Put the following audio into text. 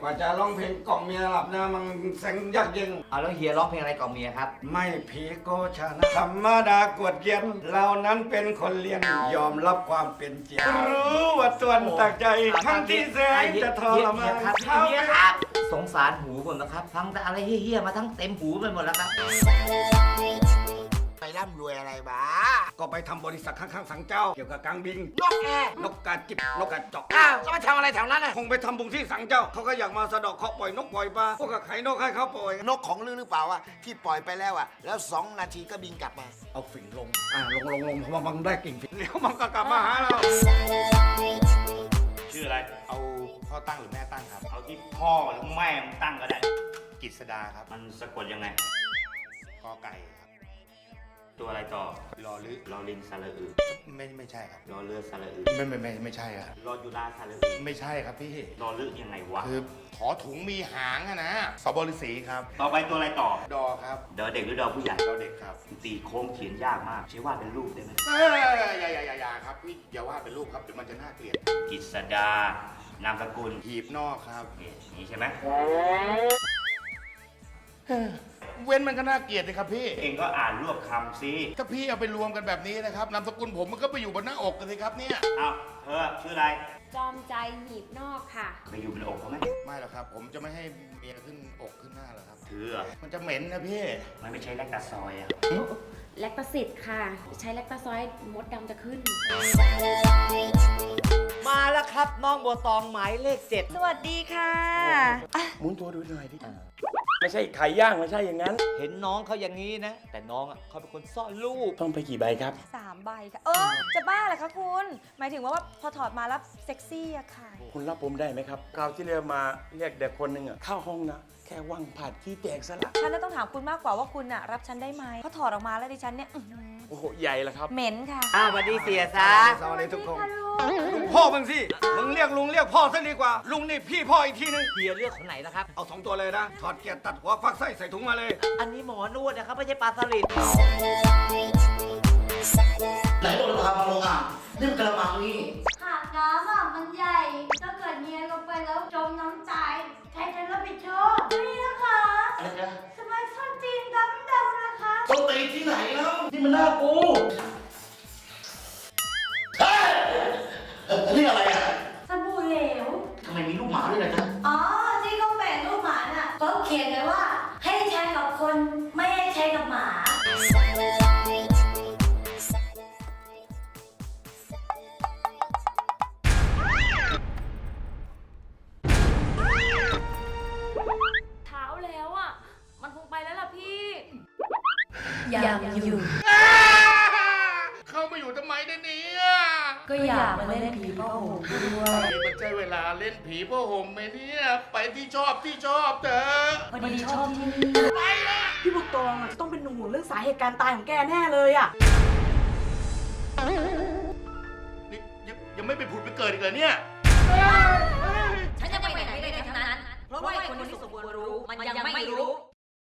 กว่าจะร้องเพลงกล่อมเมียหลับนะมันแสงยากเย็นเอาแล้วเฮียร้องเพลงอะไรกล่อมเมียครับ ไม่ผีโกชานะธรรมดากวดเกียนเรานั้นเป็นคนเรียนยอมรับความเป็นจริงรู้ว่าส่วนตักใจทั้งที่แสนจะทรมานครับเขาเฮียครับ สงสารหูผมนะครับ ฟังแต่อะไรเฮี้ยๆมาทั้งเต็มหูไปหมดแล้วครับไปร่ำรวยอะไรมา ก็ไปทำบริษัทข้างๆสังเจ้า เกี่ยวกับการบิน นกแอร์นกกาจิบนกกาจอกอ้าวจะมาทำอะไรแถวนั้นน่ะคงไปทำบุญที่สังเจ้า เขาก็อยากมาสะเดอกเคราะห์ปล่อยนกปล่อยปลาพวกกับไข่นกให้เขาปล่อย นกของลือหรือเปล่าอะที่ปล่อยไปแล้วอะ แล้วสองนาทีก็บินกลับมา เอาฝิ่งลง อ่าลงลงลงเพราะว่ามันได้กลิ่นฝิ่งเดี๋ยวมันก็กลับมาหาเรา ชื่ออะไร เอาพ่อตั้งหรือแม่ตั้งครับ เอาที่พ่อหรือแม่มึงตั้งก็ได้ กิษดาครับ มันสะกดยังไง กอไก่ครับ ตัวอะไรต่อรอลึรอลิงสระอึไม่ไม่ใช่ครับรอเรือสระอึไม่ไม่ไม่ไม่ใช่ครับรอจุฬาสระอึไม่ใช่ครับพี่รอลึยังไงวะ คือถอถุงมีหางอะนะสบริสีครับ ต่อไปตัวอะไรต่อ ดอครับเดอเด็กหรือเดอผู้ใหญ่ดอเด็กครับตีโค้งเขียนยากมาก ใช้วาดเป็นรูปได้ไหมเอ้ยอย่าอย่าอย่าอย่าครับพี่อย่าว่าเป็นรูปครับเดี๋ยวมันจะน่าเกลียดกิษดานามสกุลหีบนอกครับ นี่อย่างนี้ใช่ไหม เว้นมันก็น่าเกลียดเลยครับพี่ เองก็อ่านรวบคำซิถ้าพี่เอาไปรวมกันแบบนี้นะครับนามสกุลผมมันก็ไปอยู่บนหน้าอกกันสิครับเนี่ยเอาเธอชื่ออะไร จอมใจหีบนอกค่ะ เคยอยู่บนอกเขาไหมไม่หรอกครับ ผมจะไม่ให้เมียขึ้นอกขึ้นหน้าหรอกครับถือเหรอมันจะเหม็นนะพี่ มันไม่ใช่แลคตาซอยอะแลคตาซิดค่ะ ใช้แลคตาซอยด์มดดำจะขึ้น มาแล้วครับ น้องบัวตองหมายเลขเจ็ดสวัสดีค่ะ หมุนตัวดูหน่อยดิ ไม่ใช่ไข่ย่างไม่ใช่อย่างนั้น เห็นน้องเขาอย่างนี้นะ แต่น้องอะเขาเป็นคนซ่อนรูป ต้องไปกี่ใบครับ สามใบค่ะ เออ จะบ้าเหรอคะคุณ หมายถึงว่าพอถอดมาแล้วเซ็กซี่อะค่ะ คุณรับผมได้ไหมครับคราวที่เรียกมาเรียกเด็กคนหนึ่งอะเข้าห้องนะแค่ว่างผ่านขี้แตกซะละฉันน่ะต้องถามคุณมากกว่าว่าคุณอะรับฉันได้ไหมพอถอดออกมาแล้วดิฉันเนี่ยอื้อหือ โอ้โหใหญ่แล้วครับ เหม็นค่ะ อ้าวสวัสดีเสียซะสวัสดีทุกคนลุงพ่อมึงสิ มึงเรียกลุงเรียกพ่อซะดีกว่า ลุงนี่พี่พ่ออีกทีนึง เฮียเลือกคนไหนนะครับ เอาสองตัวเลยนะ ถอดเกียร์ตัดหัวฟักไส้ใส่ถุงมาเลย อันนี้หมอนวดนะครับไม่ใช่ปลาสลิดไหนบอกจะทำโรงอ่างนี่มันกระมังนี่หากน้ำอะมันใหญ่ ถ้าเกิดเมียลงไปแล้วจมน้ำตาย ใครจะรับผิดชอบนี่นะคะ อะไรนะ สมัยส้นจีนดำดำๆนะคะ ต้นตี ที่ไหนแล้วนี่มันหน้ากู อยากอยู่ เข้ามาอยู่ทำไมเนี่ยก็อยากมาเล่นผีพ่อห่มด้วย มันใช่เวลาเล่นผีพ่อห่มไหมเนี่ยไปที่ชอบที่ชอบเถอะพอดีชอบที่นี่พี่บุญตองอะจะต้องเป็นห่วเรื่องสาเหตุการตายของแกแน่เลยอะ นี่ยังยังไม่ไปผุดไปเกิดอีกเหรอเนี่ยฉันจะไปไหนไม่ได้ทั้งนั้น เพราะว่าคนที่สมบวรรู้ มันยังไม่รู้